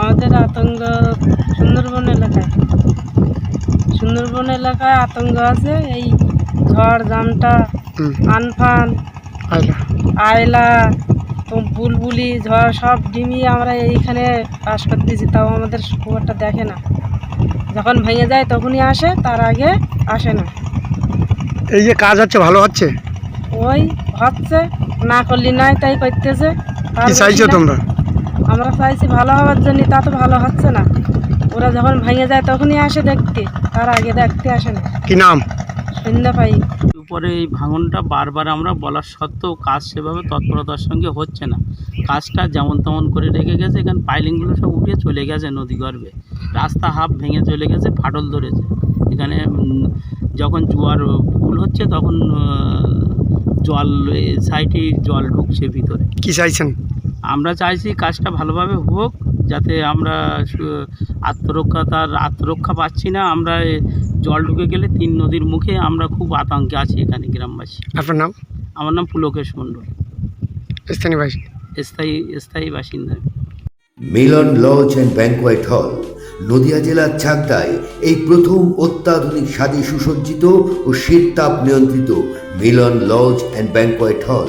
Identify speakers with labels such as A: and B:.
A: আমাদের আতঙ্ক সুন্দরবন এলাকায়। সুন্দরবন এলাকায় আতঙ্ক আছে এই ঝড় জামটা আনফান আয়লা। তো বুলবুলি ঝড় সব ডিমিয়ে আমরা এইখানে পাশ করতেছি তাও আমাদের খুব একটা দেখে না। যখন ভেঙে যায় তখনই আসে তার আগে আসে না।
B: এই যে কাজ হচ্ছে ভালো হচ্ছে?
A: ওই হচ্ছে না করলি নাই তাই করতেছে। তার
B: কি চাইছো তোমরা?
A: আমরা চাইছি ভালো হওয়ার জন্য তা তো ভালো হচ্ছে না। ওরা যখন ভেঙে যায় তখনই আসে দেখতে তার আগে দেখতে আসে না।
B: কি নাম?
A: সন্ধ্যা পাই।
C: উপরে এই ভাঙনটা বারবার আমরা বলার সত্ত্বেও কাজ সেভাবে তৎপরতার সঙ্গে হচ্ছে না। কাজটা যেমন তেমন করে রেখে গেছে এখানে পাইলিংগুলো সব উঠে চলে গেছে নদী গর্ভে। রাস্তা হাফ ভেঙে চলে গেছে ফাটল ধরেছে। এখানে যখন জোয়ার ফুল হচ্ছে তখন জল সাইডে জল ঢুকছে ভিতরে।
B: কি চাইছেন?
C: আমরা চাইছি কাজটা ভালোভাবে হোক যাতে আমরা আত্মরক্ষা তার আত্মরক্ষা পাচ্ছি না আমরা জল ঢুকে গেলে তিন নদীর মুখে আমরা খুব আতঙ্কে আছি এখানে গ্রামবাসী।
B: আপনার নাম?
C: আমার নাম পুলকেশ মণ্ডল।
B: স্থানীয়
C: স্থায়ী স্থায়ী বাসিন্দা।
D: মিলন লজ অ্যান্ড ব্যাংকোয়েট হল নদিয়া জেলার চাকদায় এই প্রথম অত্যাধুনিক স্বাদে সুসজ্জিত ও শীত তাপ নিয়ন্ত্রিত মিলন লজ অ্যান্ড ব্যাংকোয়েট হল।